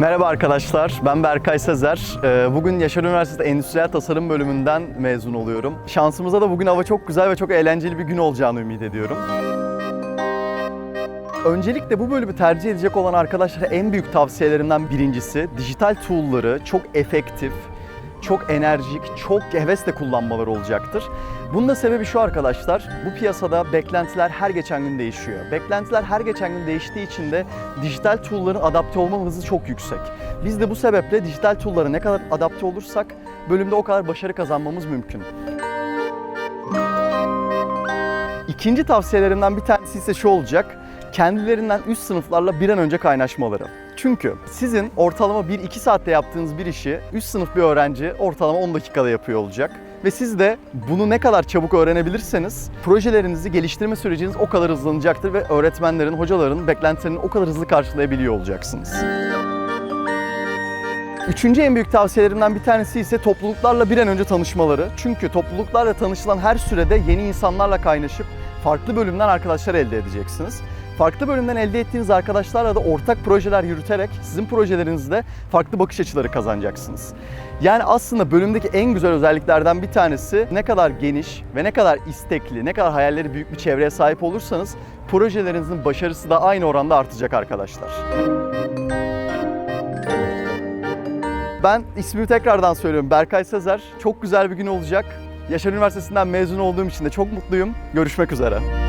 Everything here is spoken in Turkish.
Merhaba arkadaşlar, ben Berkay Sezer. Ee, Bugün Yaşar Üniversitesi Endüstriyel Tasarım bölümünden mezun oluyorum. Şansımıza da bugün hava çok güzel ve çok eğlenceli bir gün olacağını ümit ediyorum. Öncelikle bu bölümü tercih edecek olan arkadaşlara en büyük tavsiyelerimden birincisi dijital tool'ları çok efektif, çok enerjik, çok hevesle kullanmaları olacaktır. Bunun da sebebi şu arkadaşlar, bu piyasada beklentiler her geçen gün değişiyor. Beklentiler her geçen gün değiştiği için de dijital tool'ların adapte olma hızı çok yüksek. Biz de bu sebeple dijital tool'lara ne kadar adapte olursak bölümde o kadar başarı kazanmamız mümkün. İkinci tavsiyelerimden bir tanesi ise şu olacak. Kendilerinden üst sınıflarla bir an önce kaynaşmaları. Çünkü sizin ortalama 1-2 saatte yaptığınız bir işi üst sınıf bir öğrenci ortalama 10 dakikada yapıyor olacak. Ve siz de bunu ne kadar çabuk öğrenebilirseniz projelerinizi geliştirme süreciniz o kadar hızlanacaktır ve öğretmenlerin, hocaların beklentilerini o kadar hızlı karşılayabiliyor olacaksınız. Üçüncü en büyük tavsiyelerimden bir tanesi ise topluluklarla bir an önce tanışmaları. Çünkü topluluklarla tanışılan her sürede yeni insanlarla kaynaşıp farklı bölümden arkadaşlar elde edeceksiniz. Farklı bölümden elde ettiğiniz arkadaşlarla da ortak projeler yürüterek sizin projelerinizde farklı bakış açıları kazanacaksınız. Yani aslında bölümdeki en güzel özelliklerden bir tanesi ne kadar geniş ve ne kadar istekli, ne kadar hayalleri büyük bir çevreye sahip olursanız projelerinizin başarısı da aynı oranda artacak arkadaşlar. Ben ismimi tekrardan söylüyorum. Berkay Sezer. Çok güzel bir gün olacak. Yaşar Üniversitesi'nden mezun olduğum için de çok mutluyum. Görüşmek üzere.